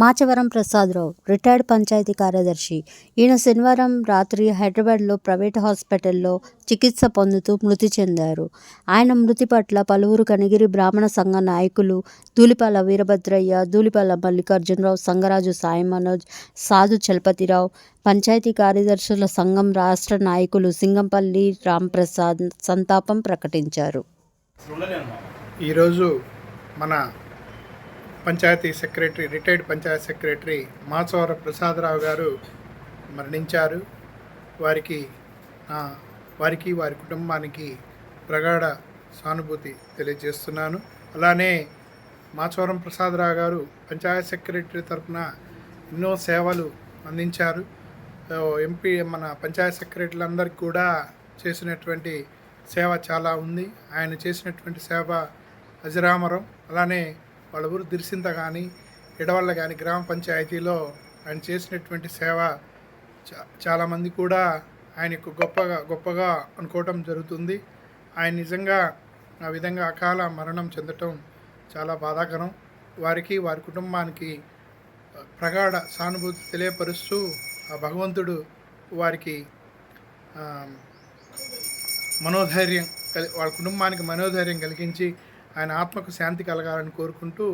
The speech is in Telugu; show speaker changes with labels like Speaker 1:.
Speaker 1: మాచవరం ప్రసాదరావు రిటైర్డ్ పంచాయతీ కార్యదర్శి. ఈయన శనివారం రాత్రి హైదరాబాద్లో ప్రైవేట్ హాస్పిటల్లో చికిత్స పొందుతూ మృతి చెందారు. ఆయన మృతి పట్ల పలువురు కనిగిరి బ్రాహ్మణ సంఘ నాయకులు దూలిపాల వీరభద్రయ్య దూలిపాల మల్లికార్జునరావు సంగరాజు సాయి మనోజ్ సాధు చలపతిరావు పంచాయతీ కార్యదర్శుల సంఘం రాష్ట్ర నాయకులు సింగంపల్లి రాంప్రసాద్ సంతాపం ప్రకటించారు.
Speaker 2: ఈరోజు మన panchayat secretary retired panchayat secretary Machavara Prasadarao గారు మరణించారు. వారికి వారికి వారి కుటుంబానికి ప్రగాఢ సానుభూతి తెలియజేస్తున్నాను. అలానే మాచవరం ప్రసాదరావు గారు పంచాయత్ సెక్రటరీ తరఫున ఎన్నో సేవలు అందించారు. ఎంపీ మన పంచాయత్ సెక్రటరీలందరికీ కూడా చేసినటువంటి సేవ చాలా ఉంది. ఆయన చేసినటువంటి సేవ అజరామరం. అలానే వాళ్ళ ఊరు దిరిసింత కానీ ఎడవల్ల కానీ గ్రామ పంచాయతీలో ఆయన చేసినటువంటి సేవ చా- చాలామంది కూడా ఆయనకు గొప్పగా గొప్పగా అనుకోవటం జరుగుతుంది. ఆయన నిజంగా ఆ విధంగా అకాల మరణం చెందటం చాలా బాధాకరం. వారికి వారి కుటుంబానికి ప్రగాఢ సానుభూతి తెలియపరుస్తూ ఆ భగవంతుడు వారికి మనోధైర్యం కలి వాళ్ళ కుటుంబానికి మనోధైర్యం కలిగించి ఆయన ఆత్మకు శాంతి కలగాలని కోరుకుంటూ